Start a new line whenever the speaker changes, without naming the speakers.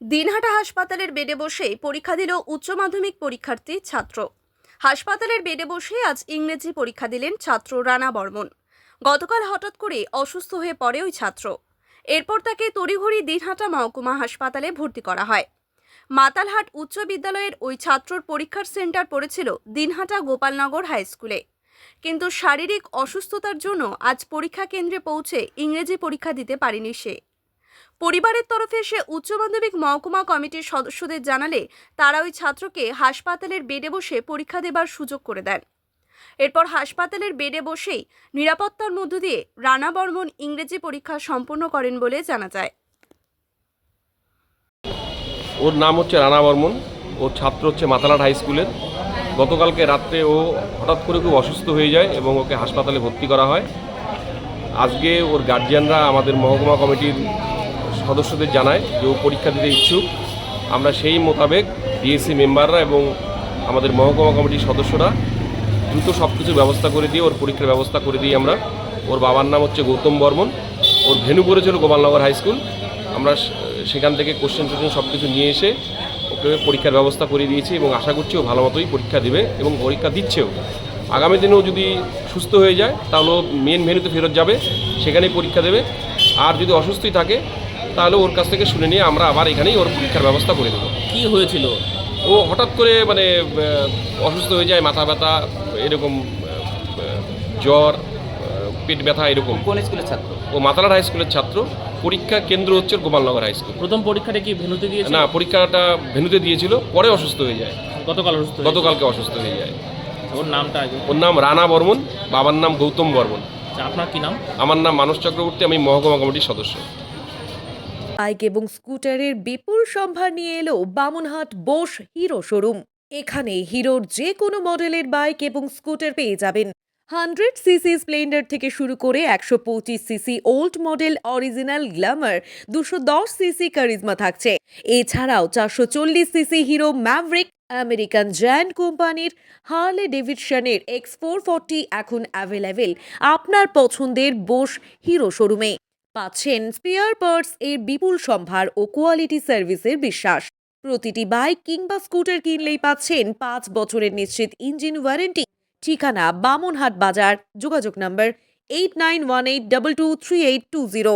দিনহাটা হাসপাতালের বেডে বসেই পরীক্ষা দিল উচ্চ মাধ্যমিক পরীক্ষার্থী ছাত্র। হাসপাতালের বেডে বসে আজ ইংরেজি পরীক্ষা দিলেন ছাত্র রানা বর্মন। গতকাল হঠাৎ করে অসুস্থ হয়ে পড়ে ওই ছাত্র। এরপর তাকে তড়িঘড়ি দিনহাটা মহকুমা হাসপাতালে ভর্তি করা হয়। মাতালহাট উচ্চ বিদ্যালয়ের ওই ছাত্রর পরীক্ষার সেন্টার পড়েছিল দিনহাটা গোপালনগর হাই স্কুলে। কিন্তু শারীরিক অসুস্থতার জন্য আজ পরীক্ষা কেন্দ্রে পৌঁছে ইংরেজি পরীক্ষা দিতে পারেনি সে। পরিবারের তরফে সে উচ্চ মাধ্যমিক মহকুমা কমিটির সদস্যদের জানালে তারা ওই ছাত্রকে হাসপাতালের বেডে বসে পরীক্ষা দেবার সুযোগ করে দেন। এরপর হাসপাতালের বেডে বসেই নিরাপত্তার মধ্য দিয়ে রানা বর্মন ইংরেজি পরীক্ষা সম্পূর্ণ করেন বলে জানা যায়।
ওর নাম হচ্ছে রানা বর্মন। ওর ছাত্র হচ্ছে মাতালাট হাই স্কুলের। গতকালকে রাত্রে ও হঠাৎ করে খুব অসুস্থ হয়ে যায় এবং ওকে হাসপাতালে ভর্তি করা হয়। আজকে ওর গার্জিয়ানরা আমাদের মহকুমা কমিটির সদস্যদের জানায় যে ও পরীক্ষা দিতে ইচ্ছুক। আমরা সেই মোতাবেক ডিএসসি মেম্বাররা এবং আমাদের মহকুমা কমিটির সদস্যরা দ্রুত সব কিছু ব্যবস্থা করে দিয়ে, ওর পরীক্ষার ব্যবস্থা করে দিই আমরা ওর বাবার নাম হচ্ছে গৌতম বর্মন, ওর ভেনু পড়েছিল গোপালনগর হাই স্কুল। আমরা সেখান থেকে কোশ্চেন টোশ্চেন সব কিছু নিয়ে এসে ওকে পরীক্ষার ব্যবস্থা করে দিয়েছি এবং আশা করছি ও ভালো মতোই পরীক্ষা দেবে এবং পরীক্ষা দিচ্ছেও। আগামী দিনেও যদি সুস্থ হয়ে যায়, তাহলে মেন ভেনুতে ফেরত যাবে, সেখানেই পরীক্ষা দেবে। আর যদি অসুস্থই থাকে তাহলে ওর কাছ থেকে শুনে নিয়ে আমরা আবার এখানেই ওর পরীক্ষার ব্যবস্থা করে দেবো।
কি হয়েছিল?
ও হঠাৎ করে মানে অসুস্থ হয়ে যায় মাথা ব্যথা এরকম জ্বর পেট ব্যথা এরকম।
কোন স্কুলের ছাত্র?
ও মাতালার হাই স্কুলের ছাত্র। পরীক্ষা কেন্দ্র হচ্ছে গোপালনগর হাই স্কুল।
প্রথম পরীক্ষাটা কি ভেনুতে দিয়েছিল?
না পরীক্ষাটা ভেনুতে দিয়েছিল পরে অসুস্থ হয়ে যায়।
গতকাল অসুস্থ
গতকালকে অসুস্থ হয়ে যায়।
ওর নামটা আগে
ওর নাম রানা বর্মন বাবার নাম গৌতম বর্মন।
আপনার কি নাম?
আমার নাম মানস চক্রবর্তী আমি মহকুমা কমিটির সদস্য।
বাইক এবং স্কুটারের বিপুল সম্ভার নিয়ে এলো বামুনহাট বোস হিরো শোরুম। এখানে হিরোর যে কোনো মডেলের বাইক এবং স্কুটার পেয়ে যাবেন। হান্ড্রেড সিসি স্প্লেন্ডার থেকে শুরু করে একশো পঁচিশ cc old model original Glamour দুশো দশ সিসি কারিজমা থাকছে। এছাড়াও চারশো চল্লিশ সিসি হিরো ম্যাভরিক আমেরিকান জ্যান্ড কোম্পানির হার্লে ডেভিডসনের এক্স ফোর ফোরটি এখন অ্যাভেলেবেল। আপনার পছন্দের বোস হিরো শোরুমে। পাচ্ছেন স্পেয়ার পার্টস এর বিপুল সম্ভার ও কোয়ালিটি সার্ভিসের বিশ্বাস। প্রতিটি বাইক কিংবা স্কুটার কিনলেই পাচ্ছেন পাঁচ বছরের নিশ্চিত ইঞ্জিন ওয়ারেন্টি ঠিকানা বামনহাট বাজার, যোগাযোগ number eight nine one eight double two three eight two zero